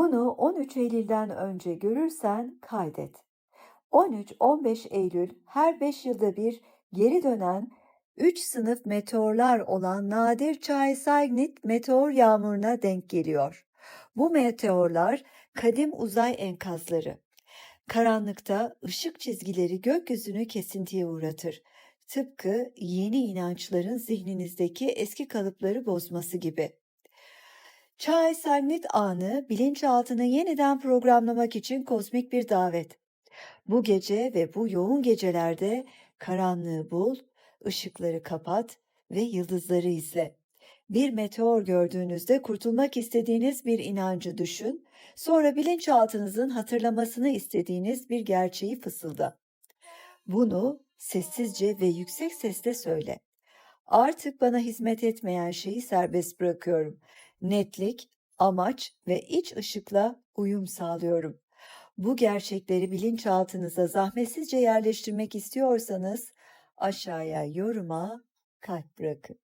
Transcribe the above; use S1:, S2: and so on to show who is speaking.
S1: Bunu 13 Eylül'den önce görürsen kaydet. 13-15 Eylül her 5 yılda bir geri dönen 3 sınıf meteorlar olan nadir Çay-Saygit meteor yağmuruna denk geliyor. Bu meteorlar kadim uzay enkazları. Karanlıkta ışık çizgileri gökyüzünü kesintiye uğratır. Tıpkı yeni inançların zihninizdeki eski kalıpları bozması gibi. Çay Sagnit anı bilinçaltını yeniden programlamak için kozmik bir davet. Bu gece ve bu yoğun gecelerde karanlığı bul, ışıkları kapat ve yıldızları izle. Bir meteor gördüğünüzde kurtulmak istediğiniz bir inancı düşün, sonra bilinçaltınızın hatırlamasını istediğiniz bir gerçeği fısılda. Bunu sessizce ve yüksek sesle söyle. Artık bana hizmet etmeyen şeyi serbest bırakıyorum. Netlik, amaç ve iç ışıkla uyum sağlıyorum. Bu gerçekleri bilinçaltınıza zahmetsizce yerleştirmek istiyorsanız aşağıya yoruma kalp bırakın.